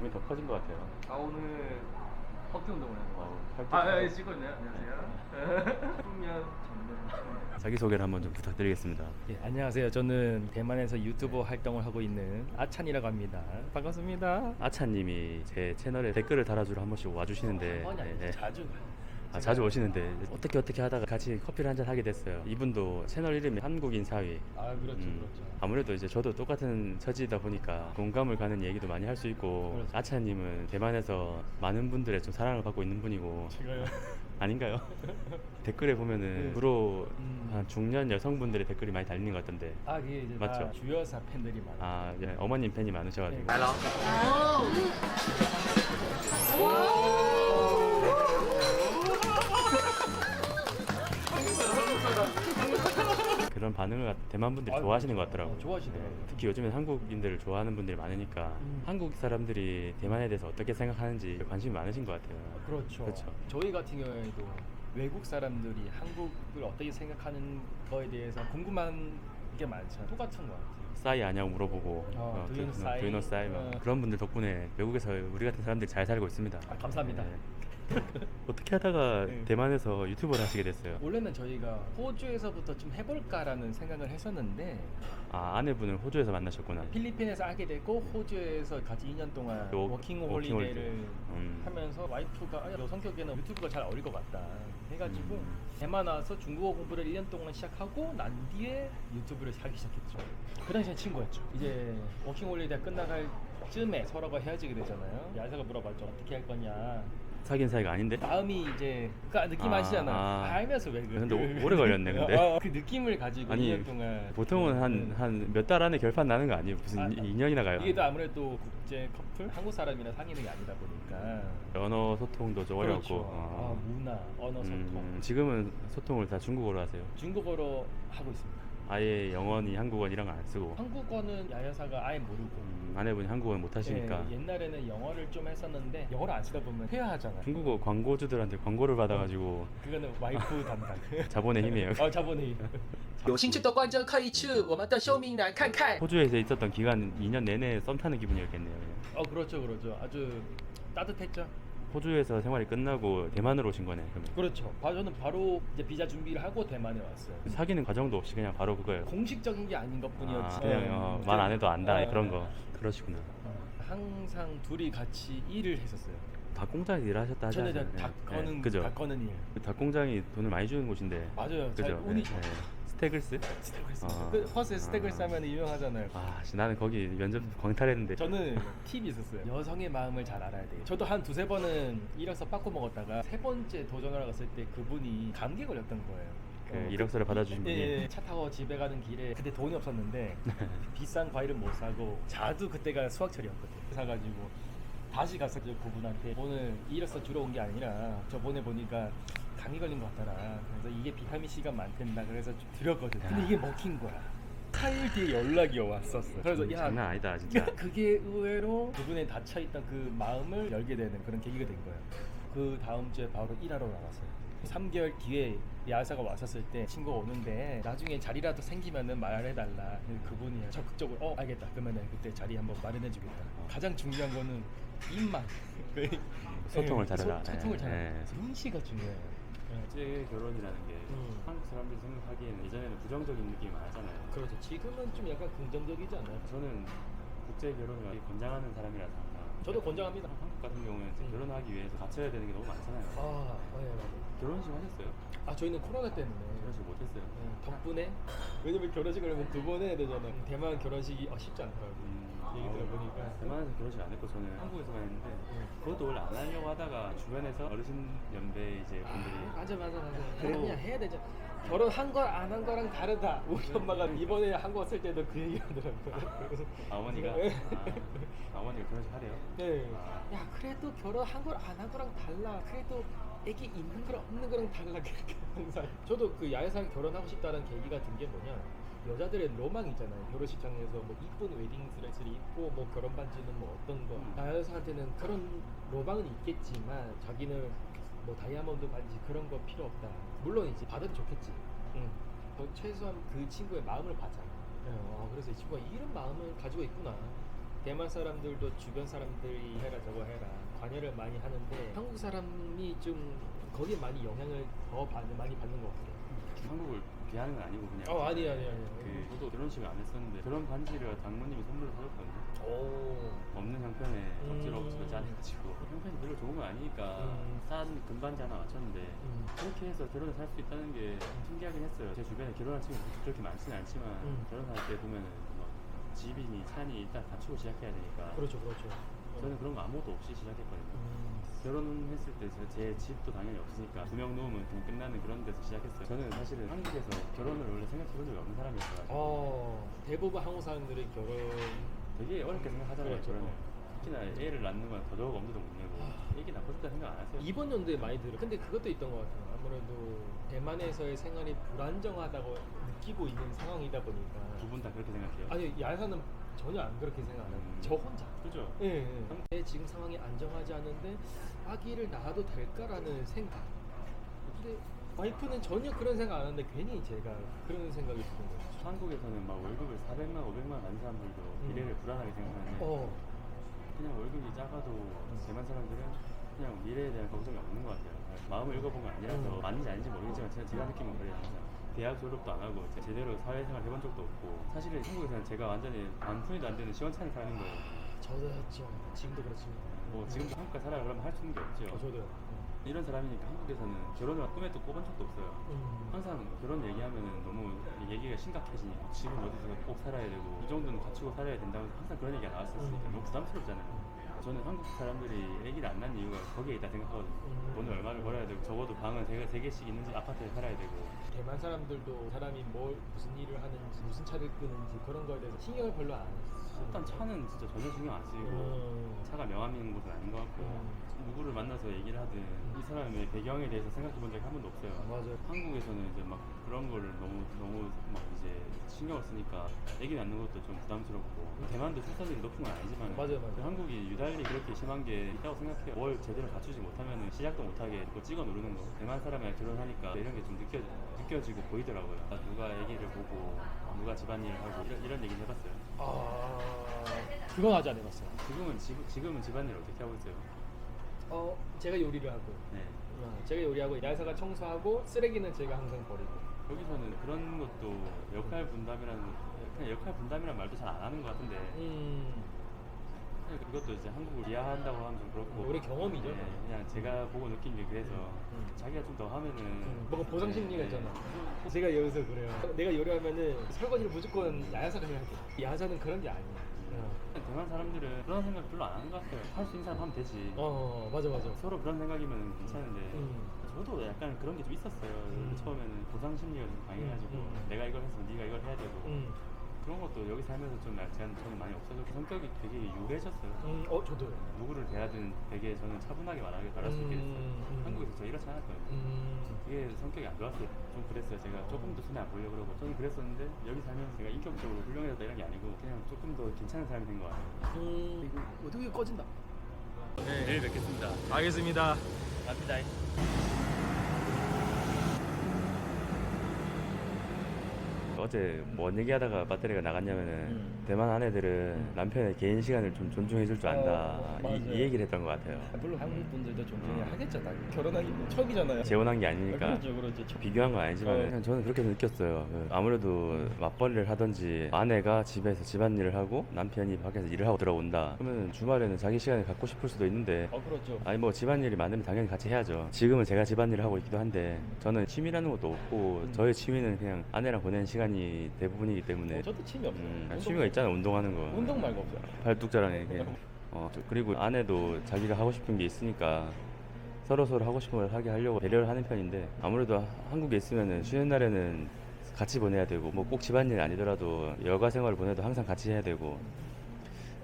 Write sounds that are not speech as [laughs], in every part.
몸이 더 커진 것 같아요. 아 오늘 허리 운동을 해서 어, 팔 아, 예, 찢고. 찍고 있네요. 안녕하세요. [laughs] 훈련 전문. 자기 소개를 한번 좀 부탁드리겠습니다. 예, 안녕하세요. 저는 대만에서 유튜버 활동을 하고 있는 아찬이라고 합니다. 반갑습니다. 아차님이 제 채널에 댓글을 달아주러 한 번씩 와주시는데 아니, 아니, 예, 자주. 아, 자주 오시는데 어떻게 어떻게 하다가 같이 커피를 한잔 하게 됐어요. 이분도 채널 이름이 한국인 사위. 아 그렇죠, 음, 그렇죠. 아무래도 이제 저도 똑같은 처지이다 보니까 공감을 가는 얘기도 많이 할 수 있고 그렇죠. 아차님은 대만에서 많은 분들의 좀 사랑을 받고 있는 분이고 제가요. [laughs] 아닌가요? [laughs] 댓글에 보면은 네. 주로 음. 한 중년 여성분들의 댓글이 많이 달리는 것 같던데 아 그게 이제 맞죠? 다 주여사 팬들이 많아요. 아 예, 어머님 팬이 많으셔가지고 네. 그런 반응을 대만 분들이 아유, 좋아하시는 것 같더라고요. 어, 좋아하시더라고요. 네, 특히 요즘엔 한국인들을 좋아하는 분들이 많으니까 음. 한국 사람들이 대만에 대해서 어떻게 생각하는지 관심이 많으신 것 같아요. 그렇죠. 그렇죠. 저희 같은 경우에도 외국 사람들이 한국을 어떻게 생각하는 거에 대해서 궁금한 게 많잖아요. 똑같은 것 같아요. 싸이 아냐고 물어보고 어, do you know 싸이? 막 어. 그런 분들 덕분에 외국에서 우리 같은 사람들이 잘 살고 있습니다. 아, 감사합니다. 네. 어떻게 하다가 네. 대만에서 유튜버를 하시게 됐어요? 원래는 저희가 호주에서부터 좀 해볼까라는 생각을 했었는데 아 아내분을 호주에서 만나셨구나. 필리핀에서 하게 되고 호주에서 같이 2년 동안 워- 워킹 워킹 홀리데이를 홀리데이. 음. 하면서 와이프가 아, 여 성격에는 유튜브가 잘 어울릴 것 같다 해가지고 음. 대만 와서 중국어 공부를 1년 동안 시작하고 난 뒤에 유튜브를 하기 시작했죠 그 당시엔 친구였죠 이제 워킹 홀리데이 끝나갈 쯤에 서로가 헤어지게 되잖아요 야사가 물어봤죠 어떻게 할 거냐 사귄 사이가 아닌데? 마음이 이제 그 느낌 아, 아, 시잖아 아. 알면서 왜 그래 근데 오- 오래 걸렸네, 근데. 어, 그 느낌을 가지고 아니 2년 동안 보통은 한 음. 한몇 달 안에 결판 나는 거 아니에요? 무슨 아, 2년이나 가요? 이게 또 아무래도 국제 커플 한국 사람이랑 사귀는 게 아니다 보니까 언어 소통도 좀 어려웠고. 그렇죠. 어. 아, 문화, 언어 소통. 음, 지금은 소통을 다 중국어로 하세요. 중국어로 하고 있습니다. 아예 영어니 한국어니 이런 거 안 쓰고. 한국어는 야야사가 아예 모르고. 음, 아내분이 한국어 못 하시니까 예, 옛날에는 영어를 좀 했었는데 영어를 안 쓰다 보면 회화하잖아. 중국어 광고주들한테 광고를 받아가지고 그거는 와이프 [laughs] 담당. 자본의 힘이에요. 어, 자본이. 有兴趣的观众可以去我们的秀明栏看看。 호주에서 있었던 기간 2년 내내 썸 타는 기분이었겠네요. 어, 그렇죠, 그렇죠. 아주 따뜻했죠. 호주에서 생활이 끝나고 대만으로 오신 거네. 그러면. 그렇죠. 바, 저는 바로 이제 비자 준비를 하고 대만에 왔어요. 사귀는 과정도 없이 그냥 바로 그거예요. 공식적인 게 아닌 것 뿐이었지. 아, 그냥 어, 말안 해도 안다 어, 그런 거. 그러시구나. 어, 항상 둘이 같이 일을 했었어요. 닭 공장에서 일하셨다 하지 저는 않았어요? 이제 닭 네, 거는 그죠? 닭 거는 일. 그 닭공장이 돈을 많이 주는 곳인데. 맞아요. 잘 그죠? 운이 네, 좋아. 네. 스테글스? 스테글스. 아. 그 허스에 스테글 아. 싸면 유명하잖아요. 아, 씨, 나는 거기 면접 광탈했는데. 저는 팁이 있었어요. 여성의 마음을 잘 알아야 돼요. 저도 한 두세 번은 이력서 빠꾸 먹었다가 세 번째 도전을 갔을 때 그분이 감기에 걸렸던 거예요. 그 어, 이력서를 받아주신 분이. 예, 예. 차 타고 집에 가는 길에 그때 돈이 없었는데 [laughs] 비싼 과일은 못 사고 자두 그때가 수학철이었거든. 사가지고 다시 가서 그 그분한테 오늘 이력서 주러 온 게 아니라 저번에 보니까 감기 걸린 것 같더라. 그래서 이게 비타민 C가 많댄다. 그래서 좀 드렸거든. 근데 야. 이게 먹힌 거야. 4일 뒤에 연락이 왔었어. 그래서 음, 야 장난 아니다, 진짜. 그게 의외로 그분의 닫혀 있던 그 마음을 열게 되는 그런 계기가 된 거예요. 그 다음 주에 바로 일하러 나갔어요. 3개월 뒤에 야사가 왔었을 때 친구가 오는데 나중에 자리라도 생기면은 말해달라. 그분이 적극적으로 어 알겠다. 그러면은 그때 자리 한번 마련해주겠다. 가장 중요한 거는 입만 [laughs] 소통을 네, 잘해라. 소, 소통을 네, 잘해라. 네. 눈치가 중요해요. 네. 국제 결혼이라는 게 음. 한국 사람들이 생각하기에는 예전에는 부정적인 느낌이 많았잖아요. 그렇죠. 지금은 좀 약간 긍정적이지 않아요? 저는 국제 결혼을 권장하는 사람이라서 항상 저도 권장합니다. 한국 같은 경우는 이제 음. 결혼하기 위해서 갖춰야 되는 게 너무 많잖아요. 아, 네, 맞아요. 결혼식 하셨어요? 아 저희는 코로나 때문에 결혼식 못했어요. 네, 덕분에 왜냐면 결혼식을 하면 두 번 해야 되잖아. 대만 결혼식이 어, 쉽지 않더라고. 음, 얘기 아, 들어보니까 대만에서 결혼식 안 했고 저는 한국에서만 했는데 그것도 원래 안 하려고 하다가 주변에서 어르신 연배 이제 분들이 아, 맞아 맞아 맞아. 그냥 해야 되죠. 결혼한 걸 안 한 거랑 다르다. 우리 엄마가 이번에 한국 왔을 때도 그 얘기 하더라고요. 그래서 아버니가 네. 아, 아버니가 결혼식 하래요. 네. 아. 야 그래도 결혼한 걸 안 한 거랑 달라. 그래도 애기 있는 거랑 없는 거랑 달라. 그렇게 항상. 저도 그 야외상 결혼하고 싶다는 계기가 든 게 뭐냐. 여자들의 로망 있잖아요. 결혼식장에서 뭐 이쁜 웨딩 드레스를 입고 뭐 결혼 반지는 뭐 어떤 거. 음. 야외상한테는 그런 로망은 있겠지만 자기는 뭐 다이아몬드 반지 그런 거 필요 없다. 물론 이제 받아도 좋겠지. 응. 뭐 최소한 그 친구의 마음을 받잖아. 어, 그래서 이 친구가 이런 마음을 가지고 있구나. 대만 사람들도 주변 사람들이 해라 저거 해라 관여를 많이 하는데 한국 사람이 좀 거기에 많이 영향을 더 받, 많이 받는 것 같아요. 한국을 비하는 건 아니고 그냥 어 아니 아니 아니. 그 저도 결혼식을 안 했었는데 그런 반지를 장모님이 선물로 사줬거든요 오. 없는 형편에 음. 억지로 짜내가지고 [laughs] 형편이 별로 좋은 건 아니니까 음. 싼 금반지 하나 맞췄는데 음. 그렇게 해서 결혼을 살 수 있다는 게 신기하긴 했어요 제 주변에 결혼한 친구들 그렇게 많지는 않지만 음. 결혼할 때 보면은 막 집이니 차니 일단 갖추고 시작해야 되니까 그렇죠 그렇죠. 저는 그런 거 아무것도 없이 시작했거든요 음. 결혼했을 때 제 집도 당연히 없으니까 두 명 놓으면 그냥 끝나는 그런 데서 시작했어요 저는 사실은 한국에서 결혼을 원래 생각해 본 적이 없는 사람이었어요 어 대부분 한국 사람들이 결혼 되게 어렵게 생각하잖아요 그렇죠. 결혼을 특히나 애를 낳는 건 더더욱 엄두도 못 내고 애기 낳고 싶다 생각 안 하세요? 이번 연도에 많이 들어. 근데 그것도 있던 것 같아요. 아무래도 대만에서의 생활이 불안정하다고 느끼고 있는 상황이다 보니까. 두 분 다 그렇게 생각해요? 아니 야사는 전혀 안 그렇게 생각 안 해요. 음. 저 혼자. 그죠? 예, 예. 내 지금 상황이 안정하지 않은데 아기를 낳아도 될까라는 생각. 근데 와이프는 전혀 그런 생각 안 하는데 괜히 제가 그런 생각이 드는 거예요. 한국에서는 막 월급을 400만, 500만 받는 사람들도 음. 미래를 불안하게 생각하는데 어, 그냥 월급이 작아도 대만 사람들은 그냥 미래에 대한 걱정이 없는 것 같아요. 마음을 읽어본 건 아니라서 음. 맞는지 아닌지 모르겠지만 제가, 제가 느낀 건 그래요 항상. 대학 졸업도 안 하고 이제 제대로 사회생활 해본 적도 없고 사실은 한국에서는 제가 완전히 반푼이도 안 되는 시원찮게 사는 거예요. 저도였죠. 지금도 그렇습니다. 뭐 지금도 한국에 살아 그러면 할 수 있는 게 없죠. 어, 저도요. 이런 사람이니까 한국에서는 결혼을 꿈에 또 꼽은 적도 없어요. 음. 항상 결혼 얘기하면은 너무 이 얘기가 심각해지니까 집은 어디서 꼭 살아야 되고 이 정도는 갖추고 살아야 된다고 항상 그런 얘기가 나왔었으니까 음. 너무 부담스럽잖아요. 저는 한국 사람들이 아기를 안 낳는 이유가 거기에 있다 생각하거든요. 음. 돈을 얼마를 되고 적어도 방은 세, 세 개씩 있는 집 아파트에 살아야 되고 대만 사람들도 사람이 뭘 무슨 일을 하는지 무슨 차를 끄는지 그런 거에 대해서 신경을 별로 안 쓰는 일단 차는 진짜 전혀 신경 안 쓰이고 음. 차가 명함이 있는 곳은 아닌 것 같고 음. 누구를 만나서 얘기를 하든 이 사람의 배경에 대해서 생각해 본 적이 한 번도 없어요. 맞아요. 한국에서는 이제 막 그런 거를 너무 너무 막 이제 신경을 쓰니까 애기 낳는 것도 좀 부담스럽고 대만도 출산율이 높은 건 아니지만 맞아요, 맞아요. 그 한국이 유달리 그렇게 심한 게 있다고 생각해요. 뭘 제대로 갖추지 못하면 시작도 못하게 그 찍어 누르는 거. 대만 사람이랑 결혼하니까 이런 게 좀 느껴 느껴지고 보이더라고요. 아, 누가 아기를 보고 누가 집안일을 하고 이런, 이런 얘기는 해봤어요. 아 그건 아직 안 해봤어요. 지금은 지, 지금은 집안일 어떻게 하고 있어요? 어 제가 요리를 하고 네. 어, 제가 요리하고 야사가 청소하고 쓰레기는 제가 항상 버리고. 여기서는 그런 것도 역할 분담이라는 것, 그냥 역할 분담이라는 말도 잘 안 하는 것 같은데 음. 그냥 그것도 이제 한국을 이해한다고 하면 좀 그렇고 우리 경험이죠. 네, 그냥 제가 보고 느낀 게 그래서 음. 자기가 좀 더 하면은 음, 뭔가 보상 심리가 네, 있잖아. 제가 여기서 그래요. 내가 요리하면은 설거지를 무조건 야사가 해야 돼. 야사는 그런 게 아니야. 어. 네. 대만 사람들은 그런 생각 별로 안 하는 것 같아요 할 수 있는 사람 하면 되지 어, 맞아 맞아. 서로 그런 생각이면 괜찮은데 음. 저도 약간 그런 게 좀 있었어요 음. 처음에는 보상 심리가 좀 강해가지고 음, 음. 내가 이걸 했으면 네가 이걸 해야 되고 음. 그런 것도 여기 살면서 좀 약간 저는 많이 없어졌고 성격이 되게 유해졌어요 음, 어 저도요. 누구를 대하든 되게 저는 차분하게 말하게 말할 수 있게 됐어요. 음, 음. 한국에서 저 이렇지 않았거든요. 음. 그게 성격이 안 좋았어요. 좀 그랬어요. 제가 조금 더 손해 안 보려고 그러고 저는 그랬었는데 여기 살면서 제가 인격적으로 훌륭해졌다 이런 게 아니고 그냥 조금 더 괜찮은 사람이 된 것 같아요. 음. 어떻게 꺼진다. 네, 내일 뵙겠습니다. 알겠습니다. 갑니다. 어제 뭔 얘기하다가 배터리가 나갔냐면은 음. 대만 아내들은 음. 남편의 개인 시간을 좀 존중해 줄 줄 안다 어, 이, 맞아요. 이 얘기를 했던 것 같아요 물론 한국 분들도 존중해 어. 하겠죠. 다 결혼하기 처음이잖아요. 재혼한 게 아니니까 그렇죠, 그렇죠. 처- 비교한 건 아니지만 어. 그냥 저는 그렇게 느꼈어요. 그 아무래도 맞벌이를 하든지 아내가 집에서 집안일을 하고 남편이 밖에서 일을 하고 들어온다. 그러면 주말에는 자기 시간을 갖고 싶을 수도 있는데 어 그렇죠. 아니 뭐 집안일이 많으면 당연히 같이 해야죠. 지금은 제가 집안일을 하고 있기도 한데 저는 취미라는 것도 없고 음. 저의 취미는 그냥 아내랑 보내는 시간이 대부분이기 때문에 어, 저도 취미 없어요. 음, 운동- 취미가 있잖아 운동하는 거. 운동 말고 없어요. 발뚝 자라는 게. 어, 저- 그리고 아내도 자기가 하고 싶은 게 있으니까 서로 서로 하고 싶은 걸 하게 하려고 배려를 하는 편인데 아무래도 한국에 있으면은 쉬는 날에는 같이 보내야 되고 뭐 꼭 집안일 아니더라도 여가 생활을 보내도 항상 같이 해야 되고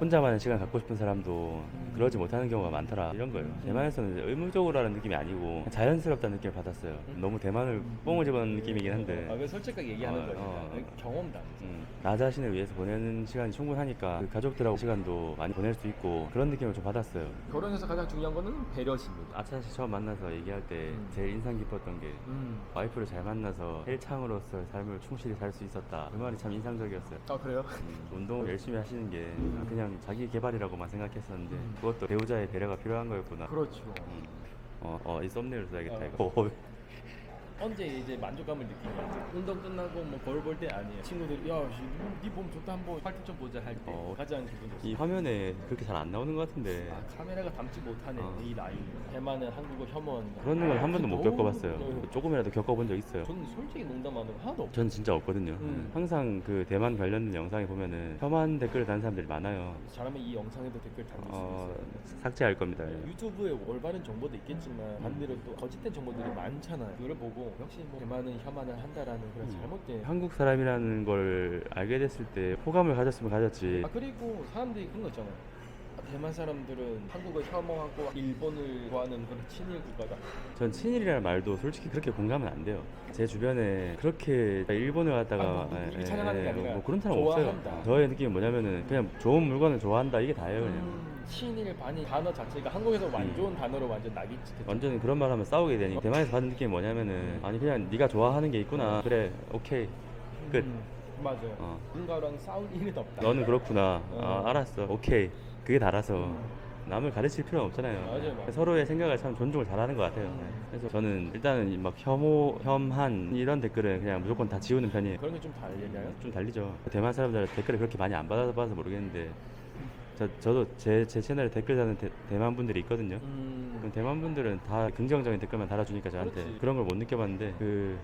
혼자만의 시간 갖고 싶은 사람도 그러지 못하는 경우가 많더라 이런 거예요 대만에서는 이제 의무적으로 하는 느낌이 아니고 자연스럽다는 느낌을 받았어요 너무 대만을 뽕을 집어넣는 느낌이긴 한데 아, 그 솔직하게 얘기하는 어, 거니까 어. 경험담. 음, 나 자신을 위해서 보내는 시간이 충분하니까 그 가족들하고 시간도 많이 보낼 수 있고 그런 느낌을 좀 받았어요. 결혼에서 가장 중요한 거는 배려심입니다. 아찬 씨 처음 만나서 얘기할 때 음. 제일 인상 깊었던 게 음. 와이프를 잘 만나서 헬창으로서 삶을 충실히 살 수 있었다. 그 말이 참 인상적이었어요. 아 그래요? 음, 운동을 열심히 하시는 게 그냥 그냥 자기 개발이라고만 생각했었는데 음. 그것도 배우자의 배려가 필요한 거였구나. 그렇죠. 음. 어, 어, 이 썸네일 써야겠다 어. 이거. [laughs] 어, 언제 이제 만족감을 느끼는 것 같아요? 운동 끝나고 뭐 거울 볼 때 아니에요. 친구들이 야니몸 좋다 한번 팔뚝 좀 보자 할 때 어. 가장 기분 좋습니다. 이 화면에 그렇게 잘 안 나오는 것 같은데 아, 카메라가 담지 못하네 어. 이 나이. 대만은 한국어 혐오하는 거. 그런 걸 한 번도 못 너무- 겪어봤어요. 네. 조금이라도 겪어본 적 있어요. 저는 솔직히 농담 안 하고 하나도 없어요. 전 진짜 없거든요. 음. 항상 그 대만 관련된 영상에 보면은 혐한 댓글을 다는 사람들이 많아요. 잘하면 이 영상에도 댓글 달릴 어, 수 있어요. 삭제할 겁니다. 예. 유튜브에 올바른 정보도 있겠지만 반대로 또 거짓된 정보들이 많잖아요. 그걸 보고 역시 뭐 대만은 혐한을 한다라는 그런 음. 잘못된. 한국 사람이라는 걸 알게 됐을 때 호감을 가졌으면 가졌지. 아 그리고 사람들이 그런 거 있잖아요. 아, 대만 사람들은 한국을 혐오하고 일본을 좋아하는 그런 친일 국가다. 전 친일이라는 말도 솔직히 그렇게 공감은 안 돼요. 제 주변에 그렇게 일본을 갔다가 아, 뭐 예, 이렇게 예, 찬양하는 게 예, 아니라 뭐 그런 사람 좋아한다. 없어요. 저의 느낌이 뭐냐면은 그냥 좋은 물건을 좋아한다 이게 다예요. 그냥. 음, 친일 반일 단어 자체가 한국에서 완 좋은 단어로 완전 낙인 찍혔죠. 완전 그런 말 하면 싸우게 되니 대만에서 받은 느낌이 뭐냐면은 아니 그냥 네가 좋아하는 게 있구나 그래 오케이 끝 음, 맞아요. 어. 누군가랑 싸울 일은 없다. 너는 그렇구나 어. 아, 알았어 오케이 그게 달아서 남을 가르칠 필요는 없잖아요 맞아요, 맞아요. 서로의 생각을 참 존중을 잘하는 것 같아요 음. 그래서 저는 일단은 막 혐오 혐한 이런 댓글은 그냥 무조건 다 지우는 편이에요 그런 게좀 달리나요? 좀 달리죠 대만 사람들 댓글을 그렇게 많이 안 받아봐서 모르겠는데 저, 저도 제, 제 채널에 댓글 다는 대, 대만 분들이 있거든요 음. 그럼 대만 분들은 다 긍정적인 댓글만 달아주니까 저한테. 그런 걸 못 느껴봤는데 그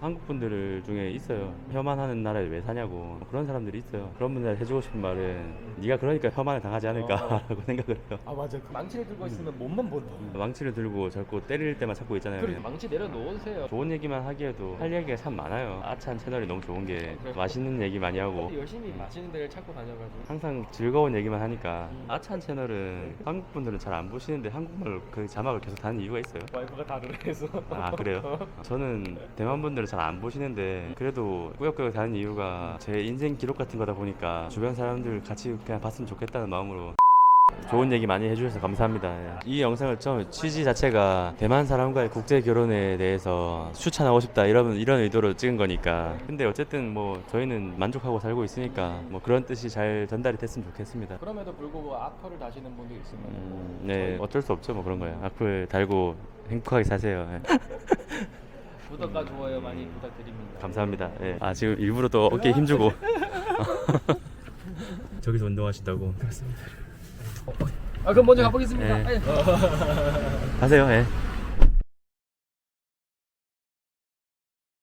한국 분들 중에 있어요 혐한하는 나라에 왜 사냐고 뭐 그런 사람들이 있어요 그런 분들한테 해주고 싶은 말은 네가 그러니까 혐한을 당하지 않을까라고 [laughs] 생각을 해요 아 맞아. 그 망치를 들고 있으면 몸만 본다. 망치를 들고 자꾸 때릴 때만 찾고 있잖아요 그래 그냥. 망치 내려놓으세요. 좋은 얘기만 하기에도 할 얘기가 참 많아요 아찬 채널이 너무 좋은 게 그래. 맛있는 얘기 많이 하고 열심히 맛있는 데를 찾고 다녀가지고. 항상 즐거운 얘기만 하니까 음. 아찬 채널은 한국 분들은 잘 안 보시는데 한국말 그 자막을 계속 다는 이유가 있어요 와이프가 다르해서. 아 그래요? [laughs] 저는 대만 분들은 잘 안 보시는데 그래도 꾸역꾸역 다는 이유가 제 인생 기록 같은 거다 보니까 주변 사람들 같이 그냥 봤으면 좋겠다는 마음으로 좋은 얘기 많이 해주셔서 감사합니다. 이 영상을 처음 취지 자체가 대만 사람과의 국제 결혼에 대해서 추천하고 싶다 이런 이런 의도로 찍은 거니까. 근데 어쨌든 뭐 저희는 만족하고 살고 있으니까 뭐 그런 뜻이 잘 전달이 됐으면 좋겠습니다. 그럼에도 불구하고 악플을 다시는 분도 있으면 음, 네 어쩔 수 없죠 뭐 그런 거예요. 악플 달고 행복하게 사세요. 예. [laughs] 구독과 좋아요 많이 부탁드립니다. 감사합니다. 예. 아 지금 일부러 또 어깨에 힘주고 [laughs] 저기서 운동하신다고. 아 그럼 먼저 가보겠습니다. 네. 예. 가세요. 예.